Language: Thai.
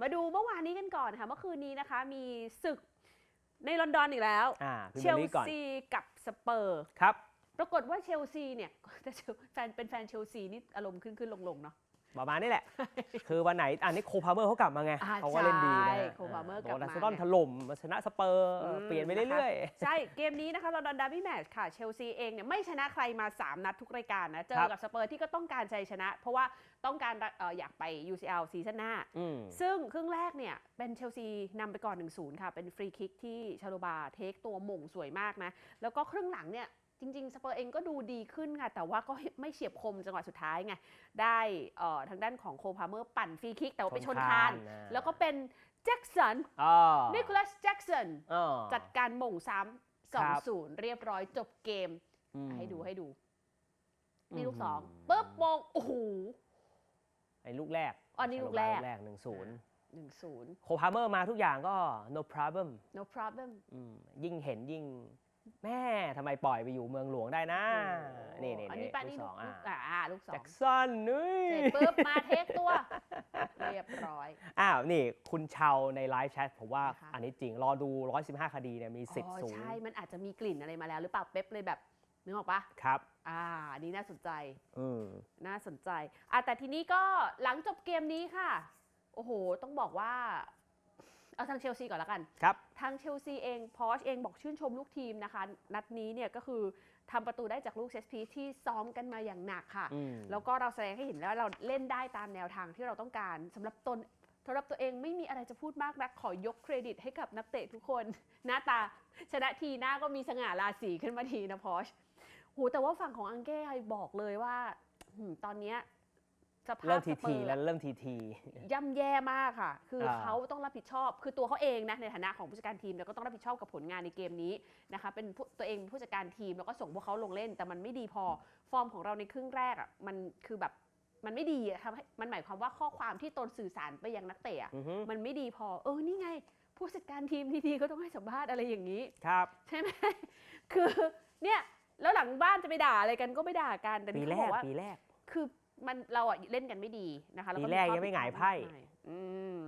มาดูเมื่อวานนี้กันก่อนค่ะ เมื่อคืนนี้นะคะ มีศึกในลอนดอนอีกแล้ว อ่าพิมเชพ์ลลีกก่อนซีกับสเปอร์ ครับ ปรากฏว่าเชลซีเนี่ย แต่เชลแฟนเป็นแฟนเชลซีนี่อารมณ์ขึ้นขึ้นลงลงๆเนาะ ประมาณนี้แหละ คือวันไหนอันนี้โคพาเมอร์เขากลับมาไงอ่าเขาก็เล่นดีนะใช่โคพาเมอร์กลับมาโดนอาร์เซนอลถล่มมาชนะสเปอร์อืม เปลี่ยนไปเรื่อย ใช่ เกมนี้นะคะลอนดอนดาร์บี้แมตช์ค่ะเชลซีเองเนี่ยไม่ชนะใครมา 3 นัดทุกรายการนะ เจครัอบ กับสเปอร์ที่ก็ต้องการชัยชนะ เพราะว่าต้องการเอ่ออยากไป UCL ซีซั่นหน้า ๆอืม ซึ่งครึ่งแรกเนี่ยเป็นเชลซีนำไปก่อน 1-0 ค่ะ เป็นฟรีคิกที่ชาโลบาเทคตัวหม่งสวยมากนะ แล้วก็ครึ่งหลังเนี่ย จริง ๆ สเปอร์เองก็ดูดีขึ้นค่ะ แต่ว่าก็ไม่เฉียบคมจังหวะสุดท้ายไง ได้เอ่อทางด้านของโคพาเมอร์ปั่นฟรีคิก แต่ว่าไปชนคานอ่าแล้วก็เป็นแจ็คสันอ๋อนิโคลัสแจ็คสันอ๋อจัดการหม่งซ้ำสองครับศูนย์เรียบร้อยจบเกมอืมให้ดูให้ดูนี่อืมลูกสองปุ๊บมงโอ้โหไอ้ลูกแรกอ๋อนี่ลูกแรกแรกหนึ่งศูนย์หนึ่งศูนย์โคพาเมอร์มาทุกอย่างก็ no problem no problem อืมยิ่งเห็นยิ่ง แม่ทำไมปล่อยไปอยู่เมืองหลวงได้นะ นี่นี่อันนี้ปะนี่ลูลูกกสองลูอะกอ่าลูกสอแจ็งคสันนุ้ยเสร็จปุ๊บมาเทคตัว เรียบร้อย อ้าว นี่คุณเชาในไลฟ์แชทผมว่านะคะอันนี้จริง รอดู 115 คดีเนี่ยมีสิทธิ์อ๋อสูง ใช่ มันอาจจะมีกลิ่นอะไรมาแล้วหรือเปล่าเป๊ปเลยแบบนึกออกปะครับ อ่าอันนี้น่าสนใจอืมน่าสนใจอะแต่ทีนี้ก็หลังจบเกมนี้ค่ะ โอ้โห ต้องบอกว่า เอาทางเชลซีก่อนแล้วกัน ครับ ทางเชลซีเองพอชเองบอกชื่นชมลูกทีมนะคะ นัดนี้เนี่ยก็คือทำประตูได้จากลูกเซตพีซที่ซ้อมกันมาอย่างหนักค่ะ อืม แล้วก็เราแสดงให้เห็นแล้วว่าเราเล่นได้ตามแนวทางที่เราต้องการสำหรับตนสำหรับตัวเองไม่มีอะไรจะพูดมากนักขอยกเครดิตให้กับนักเตะทุกคน หน้าตาชนะทีหน้าก็มีสง่าราศีขึ้นมาทีนะพอชโหแต่ว่าฝั่งของอังเก้บอกเลยว่าหืมตอนเนี้ย สภาเริ่พมทีสเปอทีร์แล้วเริ่มทีทีย่ำแย่มากค่ะ คืออาเขาต้องรับผิดชอบ คือตัวเขาเองนะในฐานะของผู้จัดการทีมแล้วก็ต้องรับผิดชอบกับผลงานในเกมนี้นะคะเป็นผู้ตัวเองเป็นผู้จัดการทีมแล้วก็ส่งพวกเขาลงเล่น แต่มันไม่ดีพอฟอร์มของเราในครึ่งแรกอะมันคือแบบมันไม่ดีอะทำให้มันหมายความว่าข้อความที่ตนสื่อสารไปยังนักเตะอะอือฮึมันไม่ดีพอ เออนี่ไง ผู้จัดการทีมดีๆก็ต้องให้สัมภาษณ์อะไรอย่างนี้ครับ ใช่ไหมคือเนี่ยแล้วหลังบ้านจะไปด่าอะไรกันก็ไม่ด่ากันแต่ปีนี่แรเขาบอกกว่าปีแรกคือ มันเราอะเล่นกันไม่ดีนะคะแล้วปีก็แรกข้อยังไม่หงายไพ่ผิดพลดมกมายอืม